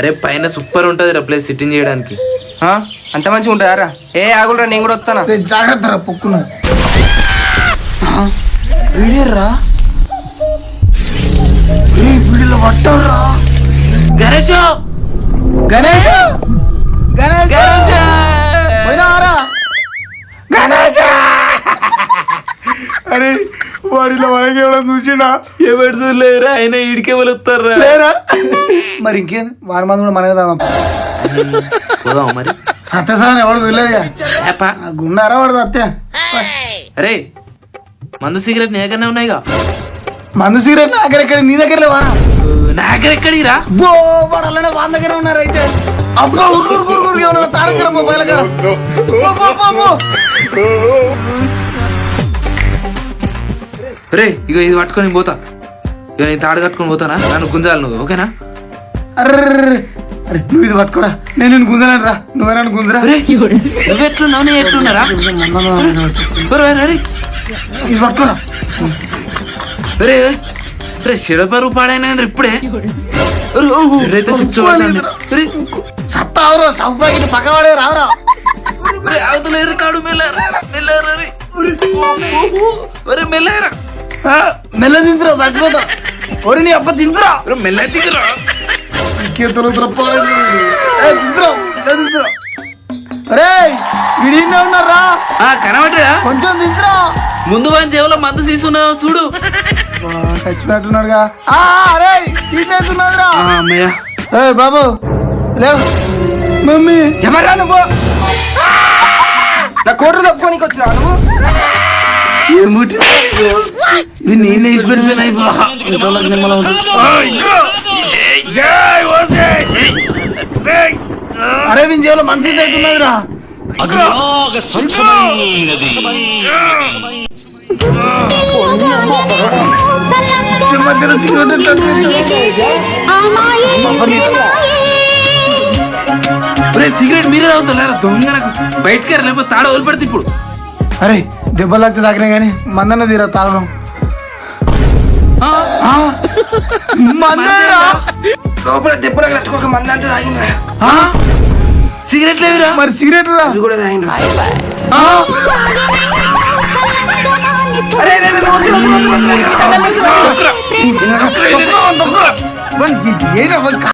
అరే పైన సూపర్ ఉంటది రా ప్లేస్ సిట్టింగ్ చేయడానికి. ఆ? అంత మంచిగా ఉంటుందా రా? ఏ ఆగులరా నేను కూడా వస్తానా? రే జాగ్రత్త రా పొక్కున. వీడియర్రా రే. వీడియోలో పట్టవురా గణేష్! గణేష్! గణేష్! అరే వాడిలో మనకి ఎవడో చూసినా ఎవరు చూడలేరా ఆయన ఈడికే వస్తారా లేరా మరి ఇంకేం వారి మంది కూడా మనకి తాగాం పోదాం మరి సత్యసాన్ ఎవడు చూడలేదు ఏపా. గున్నారా వాడు సత్య అరే మందు సిగరెట్ నీ దగ్గరనే ఉన్నాయిగా మందు సీరియల్ నా దగ్గర ఎక్కడ నీ దగ్గర లేవారా నా దగ్గర ఎక్కడిరా బో వాడు అలానే వాళ్ళ దగ్గర ఉన్నారు అయితే అబ్బో ఉరుకు ఉరుకు ఉరుకు రే ఇక ఇది పట్టుకొని పోతా. ఇక నేను తాడు కట్టుకొని పోతానా? నన్ను గుంజాలి నువ్వు ఓకేనా? అర్రే అరే నువ్వు ఇది పట్టుకోరా. నేను నేను గుంజలేను రా. నువ్వేనా గుంజరా. నువ్వు ఎట్లున్నావు? నేను ఎట్లున్నారా? ఇది పట్టుకోరా. అరే అరే శిడపరు పాడైన ఇప్పుడే? సత్తావరా సవ్వాకి పక్కవాడే రావరా అవతలేరు కాడు మెల్లారా మెల్లారా మెల్లారా. మెల్ల దించురా చచ్చిపోతా. ఒరి నీ అప్ప దించురా. మెల్ల దిగురా ఇంకేతలు దించురా మెల్ల దించురా. అరే విడినే ఉన్నారా? ఆ కనబడ్డా? కొంచెం దించురా. ముందు వాని చెవులో మందు తీసుకున్నావు చూడు. ఆ, చచ్చిపోతున్నాడుగా ఆ, అరే సీసేస్తున్నాడురా. ఆ, అమ్మయ్య. ఏ బాబు లేవు మమ్మీ. ఎవర్రా నువ్వు? నా కోర్టు తప్పుకోనికి వచ్చినా నువ్వు? ఏముటి అరే వింజేలో మంచి అవుతున్నది సిగరెట్ మీరే తాగుతలేరా? దొంగ బయటకెళ్ళ తాడ వదిలిపెడితే ఇప్పుడు. అరే దెబ్బలాగితే తాకినా కానీ మందన్న తీరా తాగడం. లోపల దెబ్బలు కట్టుకోక మంది అంతా తాగిండ్రా. ఆ, సిగరెట్ లేవిరా? మరి సిగరెట్ రా ఇవి కూడా తాగిండ్రా అరే